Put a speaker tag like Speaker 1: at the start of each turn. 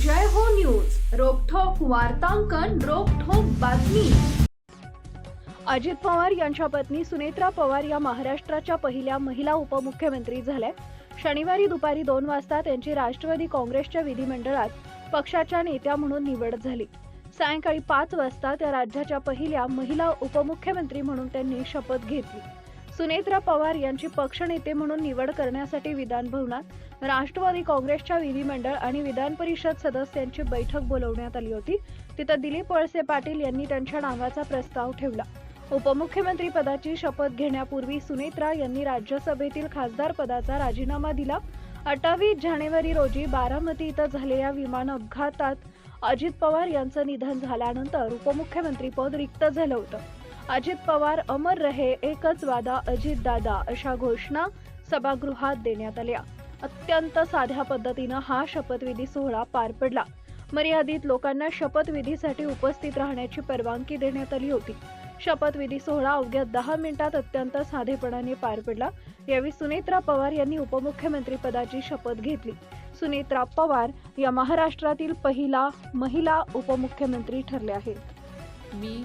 Speaker 1: जय हो न्यूज. रोकठोक वार्तांकन रोखोक बातमी.
Speaker 2: अजित पवार यांच्या पत्नी सुनेत्रा पवार या महाराष्ट्राच्या पहिल्या महिला उपमुख्यमंत्री झाल्या. शनिवारी दुपारी दोन वाजता त्यांची राष्ट्रवादी काँग्रेसच्या विधिमंडळात पक्षाच्या नेत्या म्हणून निवड झाली. सायंकाळी पाच वाजता त्या राज्याच्या पहिल्या महिला उपमुख्यमंत्री म्हणून त्यांनी शपथ घेतली. सुनेत्रा पवार यांची पक्षनेते म्हणून निवड करण्यासाठी विधान भवनात राष्ट्रवादी काँग्रेसच्या विधिमंडळ आणि विधान परिषद सदस्यांची बैठक बोलवण्यात आली होती. तिथं दिलीप वळसे पाटील यांनी त्यांच्या नावाचा प्रस्ताव ठेवला. उपमुख्यमंत्री पदाची शपथ घेण्यापूर्वी सुनेत्रा यांनी राज्यसभेतील खासदार पदाचा राजीनामा दिला. अठ्ठावीस जानेवारी रोजी बारामती इथं झालेल्या विमान अपघातात अजित पवार यांचं निधन झाल्यानंतर उपमुख्यमंत्रीपद रिक्त झालं होतं. अजित पवार अमर रहे एकच वादा अजित दादा अशा घोषणा सभागृहात देण्यात आल्या. अत्यंत साध्या पद्धतीनं हा शपथविधी सोहळा पार पडला. मर्यादित लोकांना शपथविधीसाठी उपस्थित राहण्याची परवानगी देण्यात आली होती. शपथविधी सोहळा अवघ्या दहा मिनिटात अत्यंत साधेपणाने पार पडला. यावेळी सुनेत्रा पवार यांनी उपमुख्यमंत्री पदाची शपथ घेतली. सुनेत्रा पवार या महाराष्ट्रातील पहिला महिला उपमुख्यमंत्री ठरल्या आहेत.
Speaker 3: मी